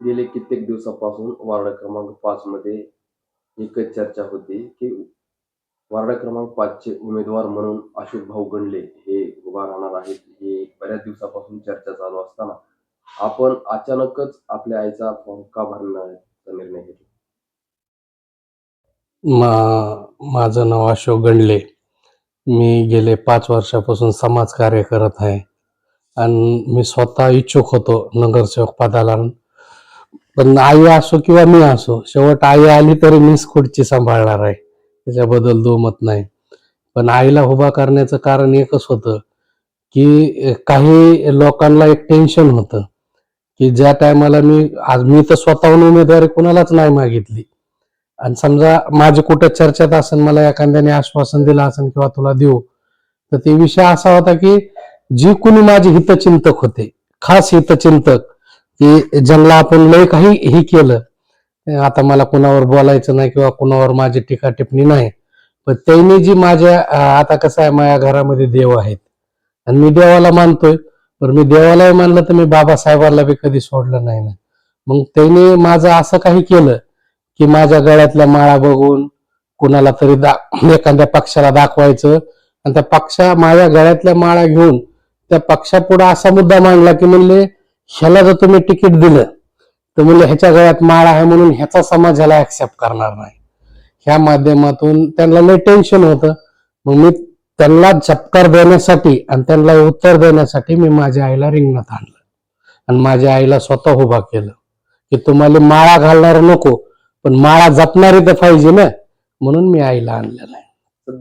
गेले कित्येक दिवसापासून वार्ड क्रमांक पाच मध्ये एकच चर्चा होती की वार्ड क्रमांक पाचचे उमेदवार म्हणून अशोक भाऊ गणले हे उभा राहणार आहेत. हे बऱ्याच दिवसापासून चर्चा चालू असताना आपण अचानकच आपल्या आईचा फॉर्म का भरण्याचा निर्णय घेतला? मा माझं नाव अशोक गणले मी गेले पाच वर्षापासून समाजकार्य करत आहे. आणि मी स्वतः इच्छुक होतो नगरसेवक पदाला. पण आई असो किंवा मी असो शेवट आई आली तरी मीच खुर्ची सांभाळणार आहे. त्याच्याबद्दल दुमत नाही. पण आईला उभा करण्याचं कारण एकच होतं की काही लोकांना एक टेन्शन होतं की ज्या टायमाला मी आज मी तर स्वतःहून उमेदवारी कुणालाच नाही मागितली. आणि समजा माझी कुठं चर्चेत असेल मला एखाद्याने आश्वासन दिलं असेल किंवा तुला देऊ तर ते विषय असा होता की जी कुणी माझे हितचिंतक होते खास हितचिंतक की ज्यांना आपण लय काही हे केलं आता मला कुणावर बोलायचं नाही किंवा कुणावर माझी टीका टिप्पणी नाही पण त्यांनी जी माझ्या आता कसं आहे माझ्या घरामध्ये देव आहेत. आणि मी देवाला मानतोय पण मी देवालाही मानलं तर मी बाबासाहेबाला बी कधी सोडलं नाही ना. मग त्यांनी माझं असं काही केलं की माझ्या गळ्यातल्या माळा बघून कुणाला तरी दा एखाद्या पक्षाला दाखवायचं आणि त्या पक्षा माझ्या गळ्यातल्या माळा घेऊन त्या पक्षापुढे असा मुद्दा मांडला की म्हणले ह्याला जर तुम्ही तिकीट दिलं तर म्हणले ह्याच्या गळ्यात माळा आहे म्हणून ह्याचा समाज ह्याला ऍक्सेप्ट करणार नाही. ह्या माध्यमातून त्यांना लय टेन्शन होतं. मग मी त्यांना झपकार देण्यासाठी आणि त्यांना उत्तर देण्यासाठी मी माझ्या आईला रिंगणात आणलं. आणि माझ्या आईला स्वतः उभा केलं. की तुम्हाला माळा घालणार नको पण माळा जपणारी तर पाहिजे ना? म्हणून मी आईला आणलेलं आहे